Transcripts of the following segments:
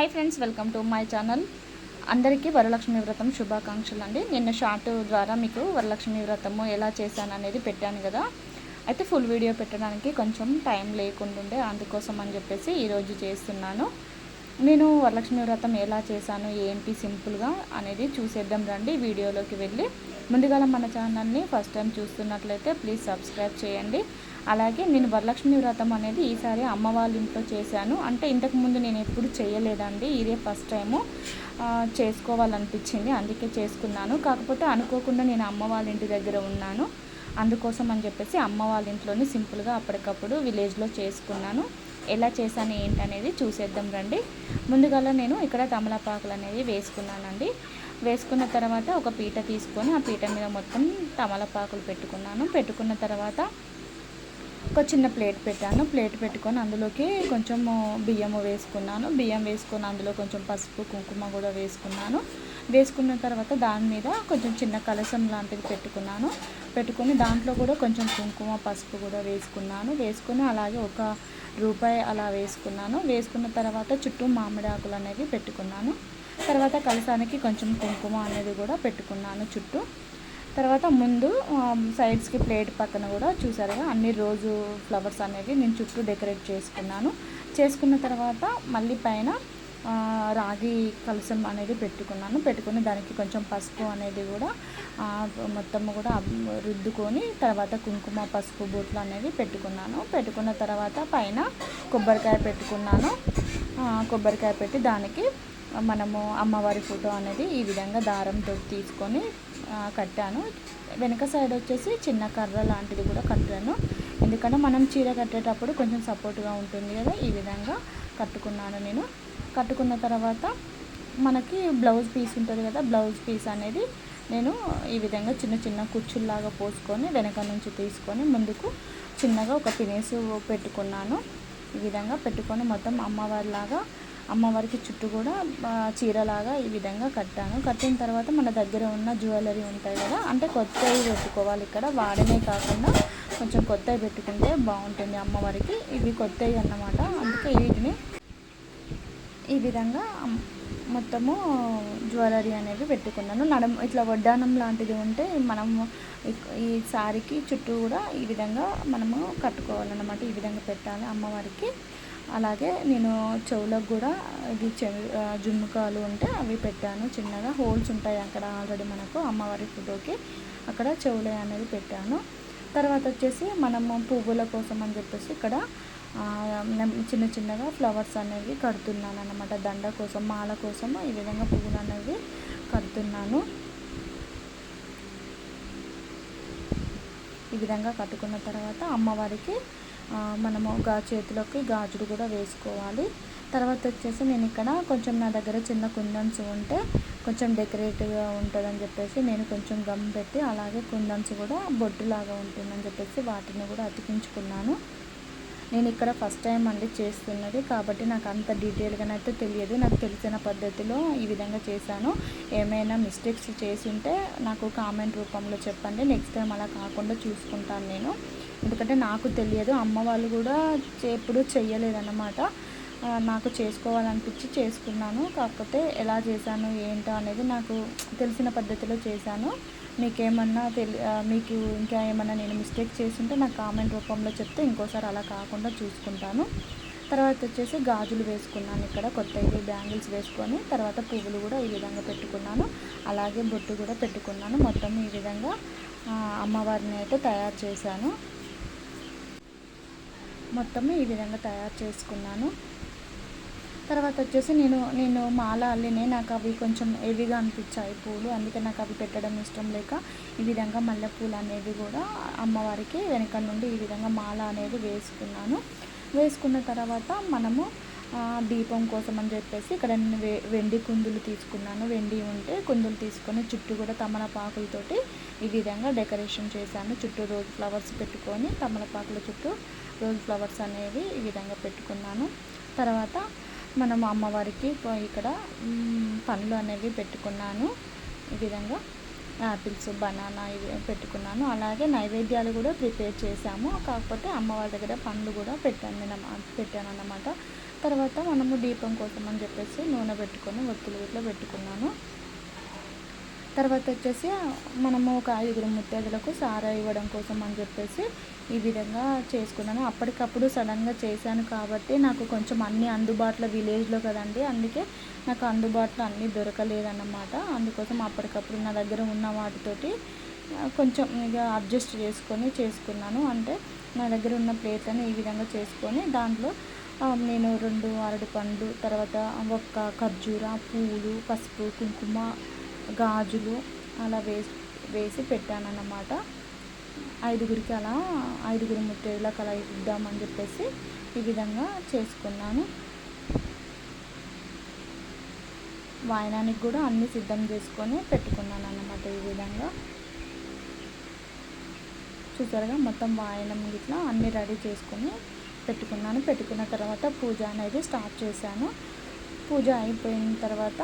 Hi friends welcome to my channel అందరికీ వరలక్ష్మి వ్రతం శుభాకాంక్షలు అండి. నిన్న షార్ట్ ద్వారా మీకు వరలక్ష్మి వ్రతము ఎలా చేశాను అనేది పెట్టాను కదా. అయితే ఫుల్ వీడియో పెట్టడానికి కొంచెం టైం లేకుంటుండే అందుకోసం అని చెప్పేసి ఈరోజు చేస్తున్నాను. నేను వరలక్ష్మి వ్రతం ఎలా చేశాను ఏంటి సింపుల్గా అనేది చూసేద్దాం రండి వీడియోలోకి వెళ్ళి. ముందుగా మన ఛానల్ని ఫస్ట్ టైం చూస్తున్నట్లయితే ప్లీజ్ సబ్స్క్రైబ్ చేయండి. అలాగే నేను వరలక్ష్మి వ్రతం అనేది ఈసారి అమ్మ వాళ్ళ ఇంట్లో చేశాను. అంటే ఇంతకుముందు నేను ఎప్పుడు చేయలేదండి. ఇదే ఫస్ట్ టైము చేసుకోవాలనిపించింది. అందుకే చేసుకున్నాను. కాకపోతే అనుకోకుండా నేను అమ్మ వాళ్ళ ఇంటి దగ్గర ఉన్నాను. అందుకోసం అని చెప్పేసి అమ్మ వాళ్ళ ఇంట్లోనే సింపుల్గా అప్పటికప్పుడు విలేజ్లో చేసుకున్నాను. ఎలా చేశాను ఏంటనేది చూసేద్దాం రండి. ముందుగా నేను ఇక్కడ తమలపాకులు అనేది వేసుకున్నానండి. వేసుకున్న తర్వాత ఒక పీట తీసుకొని ఆ పీట మీద మొత్తం తమలపాకులు పెట్టుకున్నాను. పెట్టుకున్న తర్వాత ఒక చిన్న ప్లేట్ పెట్టాను. ప్లేట్ పెట్టుకొని అందులోకి కొంచెం బియ్యము వేసుకున్నాను. బియ్యం వేసుకొని అందులో కొంచెం పసుపు కుంకుమ కూడా వేసుకున్నాను. వేసుకున్న తర్వాత దాని మీద కొంచెం చిన్న కలసం లాంటిది పెట్టుకున్నాను. పెట్టుకొని దాంట్లో కూడా కొంచెం కుంకుమ పసుపు కూడా వేసుకున్నాను. వేసుకొని అలాగే ఒక రూపాయి అలా వేసుకున్నాను. వేసుకున్న తర్వాత చుట్టూ మామిడి ఆకులు అనేవి పెట్టుకున్నాను. తర్వాత కలసానికి కొంచెం కుంకుమ అనేది కూడా పెట్టుకున్నాను చుట్టూ. తర్వాత ముందు సైడ్స్కి ప్లేట్ పక్కన కూడా చూసారుగా అన్ని రోజు ఫ్లవర్స్ అనేవి నేను చుట్టూ డెకరేట్ చేసుకున్నాను. చేసుకున్న తర్వాత మళ్ళీ పైన రాగి కలసం అనేది పెట్టుకున్నాను. పెట్టుకుని దానికి కొంచెం పసుపు అనేది కూడా మొత్తం కూడా రుద్దుకొని తర్వాత కుంకుమ పసుపు బొట్లు అనేవి పెట్టుకున్నాను. పెట్టుకున్న తర్వాత పైన కొబ్బరికాయ పెట్టుకున్నాను. కొబ్బరికాయ పెట్టి దానికి మనము అమ్మవారి ఫోటో అనేది ఈ విధంగా దారంతో తీసుకొని కట్టాను. వెనక సైడ్ వచ్చేసి చిన్న కర్ర లాంటిది కూడా కట్టాను. ఎందుకంటే మనం చీర కట్టేటప్పుడు కొంచెం సపోర్ట్గా ఉంటుంది కదా ఈ విధంగా కట్టుకున్నాను నేను. కట్టుకున్న తర్వాత మనకి బ్లౌజ్ పీస్ ఉంటుంది కదా బ్లౌజ్ పీస్ అనేది నేను ఈ విధంగా చిన్న చిన్న కుచ్చుల్లాగా పోసుకొని వెనక నుంచి తీసుకొని ముందుకు చిన్నగా ఒక పినేసు పెట్టుకున్నాను. ఈ విధంగా పెట్టుకొని మొత్తం అమ్మవారిలాగా అమ్మవారికి చుట్టూ కూడా చీరలాగా ఈ విధంగా కట్టాను. కట్టిన తర్వాత మన దగ్గర ఉన్న జ్యువెలరీ ఉంటాయి కదా అంటే కొత్తవి పెట్టుకోవాలి ఇక్కడ. వాడనే కాకుండా కొంచెం కొత్తవి పెట్టుకుంటే బాగుంటుంది అమ్మవారికి. ఇవి కొత్తవి అన్నమాట. అందుకే వీటిని ఈ విధంగా మొత్తము జ్యువెలరీ అనేది పెట్టుకున్నాను. నడం ఇట్లా వడ్డానం లాంటిది ఉంటే మనము ఈ సారీకి చుట్టూ కూడా ఈ విధంగా మనము కట్టుకోవాలన్నమాట. ఈ విధంగా పెట్టాలి అమ్మవారికి. అలాగే నేను చెవులకు కూడా ఇది చెవి జుమ్ముకాలు ఉంటే అవి పెట్టాను. చిన్నగా హోల్స్ ఉంటాయి అక్కడ ఆల్రెడీ మనకు అమ్మవారి ఫోటోకి. అక్కడ చెవులే అనేది పెట్టాను. తర్వాత వచ్చేసి మనము పువ్వుల కోసం అని చెప్పేసి ఇక్కడ చిన్న చిన్నగా ఫ్లవర్స్ అనేవి కడుతున్నాను అనమాట దండ కోసం మాల కోసం ఈ విధంగా పువ్వులు అనేవి కడుతున్నాను. ఈ విధంగా కట్టుకున్న తర్వాత అమ్మవారికి మనము గా చేతిలోకి గాజులు కూడా వేసుకోవాలి. తర్వాత వచ్చేసి నేను ఇక్కడ కొంచెం నా దగ్గర చిన్న కుందన్స్ ఉంటే కొంచెం డెకరేటివ్గా ఉంటుందని చెప్పేసి నేను కొంచెం గమ్ పెట్టి అలాగే కుందన్స్ కూడా బొడ్డులాగా ఉంటుందని చెప్పేసి వాటిని కూడా అతికించుకున్నాను. నేను ఇక్కడ ఫస్ట్ టైం అండి చేస్తున్నది కాబట్టి నాకు అంత డీటెయిల్గానైతే తెలియదు. నాకు తెలిసిన పద్ధతిలో ఈ విధంగా చేశాను. ఏమైనా మిస్టేక్స్ చేసి ఉంటే నాకు కామెంట్ రూపంలో చెప్పండి. నెక్స్ట్ టైం అలా కాకుండా చూసుకుంటాను నేను. ఎందుకంటే నాకు తెలియదు. అమ్మ వాళ్ళు కూడా ఎప్పుడూ చెయ్యలేదన్నమాట. నాకు చేసుకోవాలనిపించి చేసుకున్నాను. కాకపోతే ఎలా చేశాను ఏంటో అనేది నాకు తెలిసిన పద్ధతిలో చేశాను. మీకేమన్నా తెలి మీకు ఇంకా ఏమన్నా నేను మిస్టేక్ చేస్తుంటే నాకు కామెంట్ రూపంలో చెప్తే ఇంకోసారి అలా కాకుండా చూసుకుంటాను. తర్వాత వచ్చేసి గాజులు వేసుకున్నాను ఇక్కడ కొత్త ఇవి బ్యాంగిల్స్ వేసుకొని. తర్వాత పువ్వులు కూడా ఈ విధంగా పెట్టుకున్నాను. అలాగే బొట్టు కూడా పెట్టుకున్నాను. మొత్తం ఈ విధంగా అమ్మవారిని అయితే తయారు చేశాను. మొత్తం ఈ విధంగా తయారు చేసుకున్నాను. తర్వాత వచ్చేసి నేను నేను మాల అల్లినే నాకు అవి కొంచెం హెవీగా అనిపించాయి పూలు. అందుకే నాకు అవి పెట్టడం ఇష్టం లేక ఈ విధంగా మల్లెపూలు అనేది కూడా అమ్మవారికి వెనక నుండి ఈ విధంగా మాల అనేది వేసుకున్నాను. వేసుకున్న తర్వాత మనము దీపం కోసం అని చెప్పేసి ఇక్కడ నేను వెండి కుందులు తీసుకున్నాను. వెండి ఉంటే కుందులు తీసుకొని చుట్టూ కూడా తమలపాకులతోటి ఈ విధంగా డెకరేషన్ చేశాను. చుట్టూ రోజు ఫ్లవర్స్ పెట్టుకొని తమలపాకుల చుట్టూ రోజ్ ఫ్లవర్స్ అనేవి ఈ విధంగా పెట్టుకున్నాను. తర్వాత మనం అమ్మవారికి ఇక్కడ పండ్లు అనేవి పెట్టుకున్నాను. ఈ విధంగా యాపిల్స్ బనానా ఇవి పెట్టుకున్నాను. అలాగే నైవేద్యాలు కూడా ప్రిపేర్ చేశాము. కాకపోతే అమ్మవారి దగ్గర పండ్లు కూడా పెట్టాను నేను పెట్టాను అన్నమాట. తర్వాత మనము దీపం కోసం అని చెప్పేసి నూనె పెట్టుకొని ఒత్తులు ఇట్లా పెట్టుకున్నాను. తర్వాత వచ్చేసి మనము ఒక ఐదుగురు ముత్తైదులకు సారా ఇవ్వడం కోసం అని చెప్పేసి ఈ విధంగా చేసుకున్నాను. అప్పటికప్పుడు సడన్గా చేశాను కాబట్టి నాకు కొంచెం అన్ని అందుబాటులో విలేజ్లో కదండి అందుకే నాకు అందుబాటులో అన్నీ దొరకలేదన్నమాట. అందుకోసం అప్పటికప్పుడు నా దగ్గర ఉన్న వాటితోటి కొంచెం ఇక అడ్జస్ట్ చేసుకొని చేసుకున్నాను. అంటే నా దగ్గర ఉన్న ప్లేట్లను ఈ విధంగా చేసుకొని దాంట్లో నేను రెండు అరటి పండ్లు తర్వాత ఒక్క ఖర్జూర పూలు పసుపు కుంకుమ గాజులు అలా వేసి వేసి పెట్టానన్నమాట. ఐదుగురికి అలా ఐదుగురు ముత్తైదులకు అలా ఇద్దామని చెప్పేసి ఈ విధంగా చేసుకున్నాను. వాయనానికి కూడా అన్నీ సిద్ధం చేసుకొని పెట్టుకున్నాను అన్నమాట ఈ విధంగా. చూసారుగా మొత్తం వాయనం ఇట్లా అన్నీ రెడీ చేసుకొని పెట్టుకున్నాను. పెట్టుకున్న తర్వాత పూజ అనేది స్టార్ట్ చేశాను. పూజ అయిపోయిన తర్వాత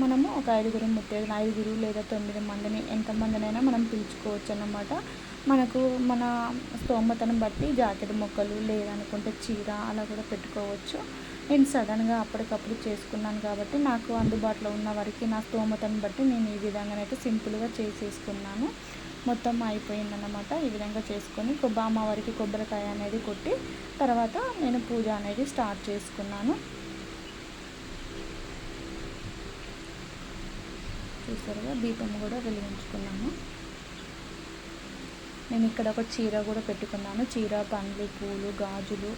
మనము ఒక ఐదుగురు ముత్తైదు ఐదుగురు లేదా తొమ్మిది మందిని ఎంతమందినైనా మనం పిలుచుకోవచ్చు అన్నమాట మనకు మన స్తోమతను బట్టి జాకెట్ మొక్కలు లేదనుకుంటే చీర అలా కూడా పెట్టుకోవచ్చు. నేను సడన్గా అప్పటికప్పుడు చేసుకున్నాను కాబట్టి నాకు అందుబాటులో ఉన్న వారికి నా స్తోమతను బట్టి నేను ఈ విధంగానైతే సింపుల్గా చేసేసుకున్నాను. మొత్తం అయిపోయిందన్నమాట. ఈ విధంగా చేసుకొని కొబ్బరి అమ్మవారికి కొబ్బరికాయ అనేది కొట్టి తర్వాత నేను పూజ అనేది స్టార్ట్ చేసుకున్నాను. చూసారుగా? దీపం కూడా వెలిగించుకున్నాను నేను ఇక్కడ ఒక చీర కూడా పెట్టుకున్నాను. చీర పండ్లు పూలు గాజులు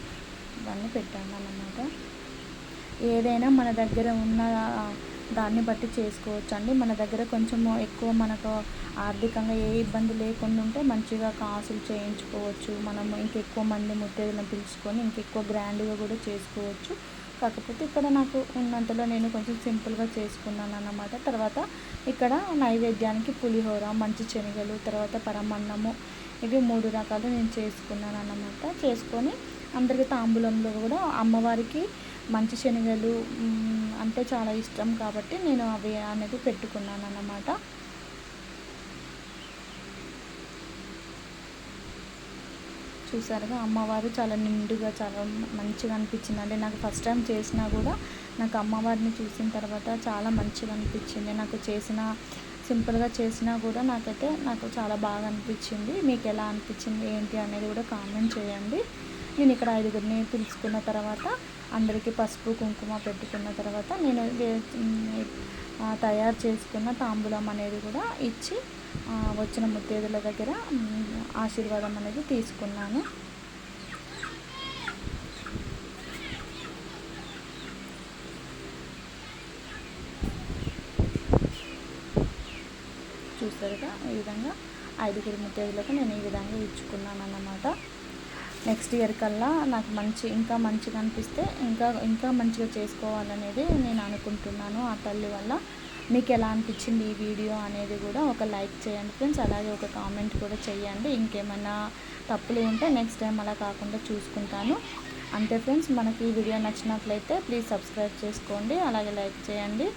ఇవన్నీ పెట్టాను అన్నమాట. ఏదైనా మన దగ్గర ఉన్న దాన్ని బట్టి చేసుకోవచ్చు అండి మన దగ్గర కొంచెం ఎక్కువ మనకు ఆర్థికంగా ఏ ఇబ్బంది లేకుండా ఉంటే మంచిగా కాసులు చేయించుకోవచ్చు. మనం ఇంకెక్కువ మంది ముత్తైదులను పిలుచుకొని ఇంకెక్కువ గ్రాండ్గా కూడా చేసుకోవచ్చు. కాకపోతే ఇక్కడ నాకు ఉన్నంతలో నేను కొంచెం సింపుల్గా చేసుకున్నాను అన్నమాట. తర్వాత ఇక్కడ నైవేద్యానికి పులిహోర మంచి శనగలు తర్వాత పరమన్నము ఇవి మూడు రకాలు నేను చేసుకున్నాను అన్నమాట. చేసుకొని అందరికీ తాంబూలంలో కూడా అమ్మవారికి మంచి శనగలు అంటే చాలా ఇష్టం కాబట్టి నేను అవి అనేది పెట్టుకున్నాను అన్నమాట. చూసారుగా అమ్మవారు చాలా నిండుగా చాలా మంచిగా అనిపించింది అంటే నాకు ఫస్ట్ టైం చేసినా కూడా నాకు అమ్మవారిని చూసిన తర్వాత చాలా మంచిగా అనిపించింది. నాకు చేసిన సింపుల్గా చేసినా కూడా నాకైతే నాకు చాలా బాగా అనిపించింది. మీకు ఎలా అనిపించింది ఏంటి అనేది కూడా కామెంట్ చేయండి. నేను ఇక్కడ ఐదుగురిని పిలుచుకున్న తర్వాత అందరికీ పసుపు కుంకుమ పెట్టుకున్న తర్వాత నేను తయారు చేసుకున్న తాంబూలం అనేది కూడా ఇచ్చి వచ్చిన ముత్తేదుల దగ్గర ఆశీర్వాదం అనేది తీసుకున్నాను. చూస్తారుగా ఈ విధంగా ఐదుగురు ముత్తేదులకు నేను ఈ విధంగా ఇచ్చుకున్నాను అన్నమాట నెక్స్ట్ ఇయర్ కల్లా నాకు మంచి ఇంకా మంచిగా అనిపిస్తే ఇంకా ఇంకా మంచిగా చేసుకోవాలనేది నేను అనుకుంటున్నాను ఆ తల్లి వల్ల. మీకు ఎలా అనిపించింది ఈ వీడియో అనేది కూడా ఒక లైక్ చేయండి ఫ్రెండ్స్. అలాగే ఒక కామెంట్ కూడా చేయండి. ఇంకేమైనా తప్పులు ఉంటే నెక్స్ట్ టైం అలా కాకుండా చూసుకుంటాను. అంతే ఫ్రెండ్స్ మనకి ఈ వీడియో నచ్చినట్లయితే ప్లీజ్ సబ్స్క్రైబ్ చేసుకోండి. అలాగే లైక్ చేయండి.